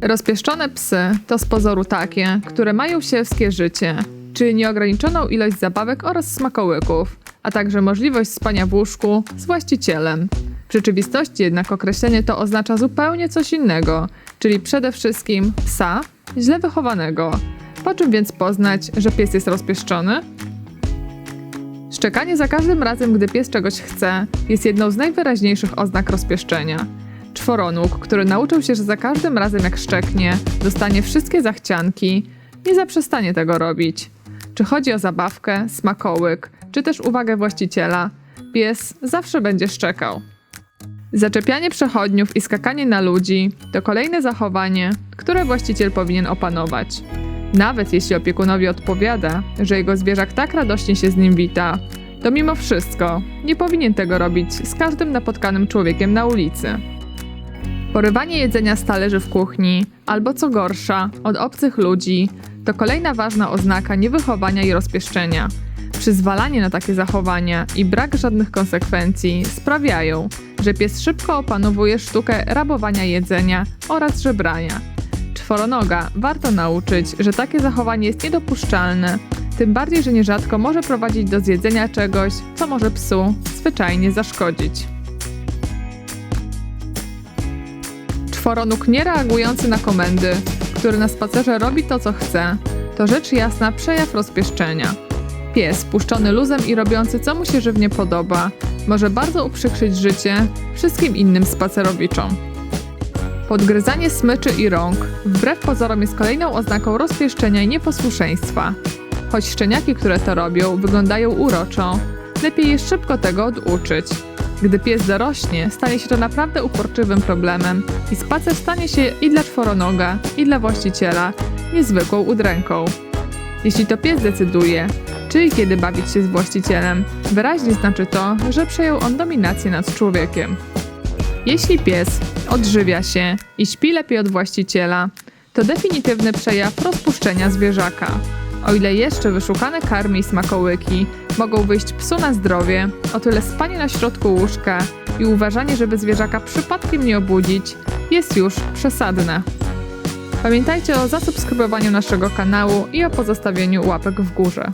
Rozpieszczone psy to z pozoru takie, które mają sielskie życie, czyli nieograniczoną ilość zabawek oraz smakołyków, a także możliwość spania w łóżku z właścicielem. W rzeczywistości jednak określenie to oznacza zupełnie coś innego, czyli przede wszystkim psa źle wychowanego. Po czym więc poznać, że pies jest rozpieszczony? Szczekanie za każdym razem, gdy pies czegoś chce, jest jedną z najwyraźniejszych oznak rozpieszczenia. Czworonóg, który nauczył się, że za każdym razem jak szczeknie, dostanie wszystkie zachcianki, nie zaprzestanie tego robić. Czy chodzi o zabawkę, smakołyk, czy też uwagę właściciela, pies zawsze będzie szczekał. Zaczepianie przechodniów i skakanie na ludzi to kolejne zachowanie, które właściciel powinien opanować. Nawet jeśli opiekunowi odpowiada, że jego zwierzak tak radośnie się z nim wita, to mimo wszystko nie powinien tego robić z każdym napotkanym człowiekiem na ulicy. Porywanie jedzenia z talerzy w kuchni, albo co gorsza, od obcych ludzi, to kolejna ważna oznaka niewychowania i rozpieszczenia. Przyzwalanie na takie zachowania i brak żadnych konsekwencji sprawiają, że pies szybko opanowuje sztukę rabowania jedzenia oraz żebrania. Czworonoga warto nauczyć, że takie zachowanie jest niedopuszczalne, tym bardziej, że nierzadko może prowadzić do zjedzenia czegoś, co może psu zwyczajnie zaszkodzić. Czworonóg nie reagujący na komendy, który na spacerze robi to, co chce, to rzecz jasna przejaw rozpieszczenia. Pies, puszczony luzem i robiący, co mu się żywnie podoba, może bardzo uprzykrzyć życie wszystkim innym spacerowiczom. Podgryzanie smyczy i rąk, wbrew pozorom jest kolejną oznaką rozpieszczenia i nieposłuszeństwa. Choć szczeniaki, które to robią, wyglądają uroczo, lepiej jest szybko tego oduczyć. Gdy pies dorośnie, stanie się to naprawdę uporczywym problemem i spacer stanie się i dla czworonoga, i dla właściciela niezwykłą udręką. Jeśli to pies decyduje, czy i kiedy bawić się z właścicielem, wyraźnie znaczy to, że przejął on dominację nad człowiekiem. Jeśli pies odżywia się i śpi lepiej od właściciela, to definitywny przejaw rozpuszczenia zwierzaka. O ile jeszcze wyszukane karmy i smakołyki mogą wyjść psu na zdrowie, o tyle spanie na środku łóżka i uważanie, żeby zwierzaka przypadkiem nie obudzić, jest już przesadne. Pamiętajcie o zasubskrybowaniu naszego kanału i o pozostawieniu łapek w górze.